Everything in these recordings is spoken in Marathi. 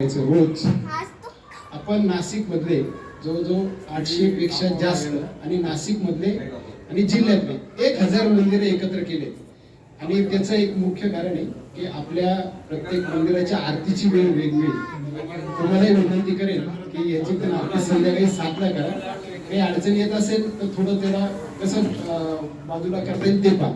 रोज आपण नाशिक मधले जवळजवळ आठशे पेक्षा जास्त आणि नाशिक मधले आणि जिल्ह्यातले एक हजार मंदिरे एकत्र केले. आणि त्याचं एक मुख्य कारण आहे की आपल्या प्रत्येक मंदिराच्या आरतीची वेळ वेगळी. तुम्हालाही विनंती करेल की याची पण आरती संध्याकाळी सातला करा. काही अडचण येत असेल तर थोडं त्याला कसं बाजूला करता येईल ते पहा.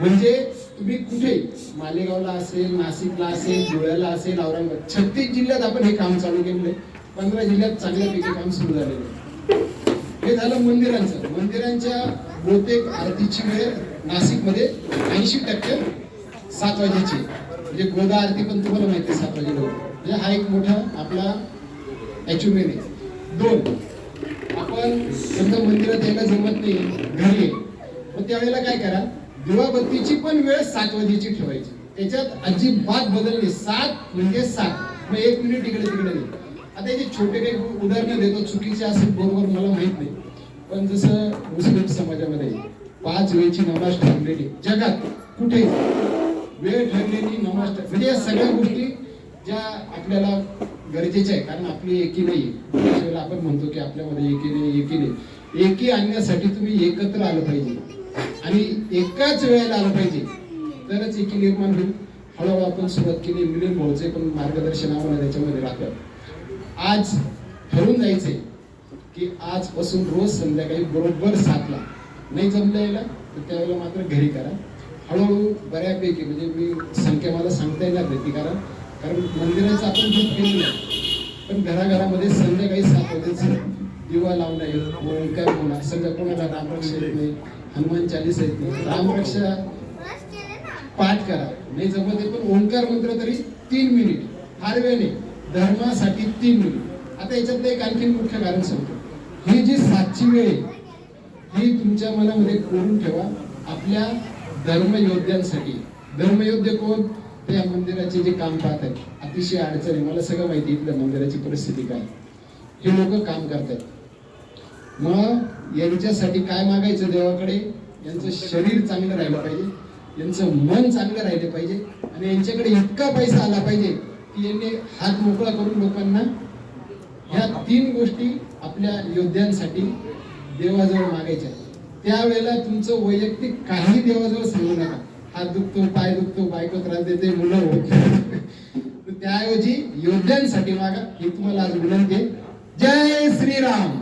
म्हणजे तुम्ही कुठे? मालेगावला असेल नाशिकला असेल धुळ्याला असेल औरंगाबाद. छत्तीस जिल्ह्यात आपण हे काम चालू केलेलं आहे. पंधरा जिल्ह्यात चांगल्यापैकी काम सुरू झालेलं आहे. हे झालं मंदिरांचं. मंदिरांच्या बहुतेक आरतीची वेळ नाशिकमध्ये ऐंशी टक्के सात वाजेची म्हणजे गोदा आरती पण तुम्हाला माहिती आहे सात वाजेला म्हणजे हा एक मोठा आपला अचिव्हमेंट आहे. दोन आपण समजा मंदिरात यायला जमत नाही घरी मग त्यावेळेला काय करा? दिवाबत्तीची पण वेळ सात वाजेची ठेवायची. त्याच्यात अजिबात बदलली सात म्हणजे सात. मग एक मिनिट इकडे तिकडे नाही. आता याचे छोटे काही उदाहरणं देतो चुकीचे असेल बरोबर मला माहीत नाही. पण जसं मुस्लिम समाजामध्ये पाच वेळची नमाज ठरलेली जगात कुठे वेळ ठरलेली नमाज म्हणजे या सगळ्या गोष्टी ज्या आपल्याला गरजेच्या आहे कारण आपली एकी नाही. आहे आपण म्हणतो की आपल्यामध्ये एकी नाही एकी नाही. एकी आणण्यासाठी तुम्ही एकत्र आलं पाहिजे. आणि एकाच वेळेला आलं पाहिजे. तरच एकी निर्माण होईल. हळूहळू आपण सुरुवात केली मिलिंद भाऊचे पण मार्गदर्शन आम्हाला त्याच्यामध्ये राखलं आज ठरवून जायचंय की आजपासून रोज संध्याकाळी बरोबर सातला. नाही जमलं यायला तर त्यावेळेला मात्र घरी करा. हळूहळू बऱ्यापैकी म्हणजे मी संख्या मला सांगता येणार नाही ती कारण कारण मंदिराचं आपण खूप केलेलं आहे पण घराघरामध्ये संध्याकाळी सात वाजेच दिवा लावणं आहे ओंकार म्हणा सगळं कोणाला रामरक्ष येत नाही हनुमान चालीस येते रामरक्षा पाठ करा. नाही जमत आहे पण ओंकार मंत्र तरी तीन मिनिट. फार वेळ नाही धर्मासाठी तीन मिनिट. आता याच्यातलं एक आणखी मुख्य कारण सांगतो. ही जी सातची वेळ आहे ही तुमच्या मनामध्ये कोरून ठेवा. आपल्या धर्मयोद्ध्यांसाठी. धर्मयोद्धे कोण? ते या मंदिराचे जे काम पाहत आहेत. अतिशय अडचण. आहे मला सगळं माहिती इथल्या मंदिराची परिस्थिती काय हे लोक काम करतात मग यांच्यासाठी काय मागायचं देवाकडे? यांचं शरीर चांगलं राहिलं पाहिजे. यांचं मन चांगलं राहिलं पाहिजे. आणि यांच्याकडे इतका पैसा आला पाहिजे की यांनी हात मोकळा करून लोकांना ह्या तीन गोष्टी आपल्या योद्ध्यांसाठी देवाजवळ मागायच्या. त्यावेळेला तुमचं वैयक्तिक काही देवाजवळ सांगू नका. हात दुखतो पाय दुखतो बायको त्रास देते मुलं होत त्याऐवजी योद्ध्यांसाठी मागा ही तुम्हाला आज विनंती आहे. जय श्रीराम!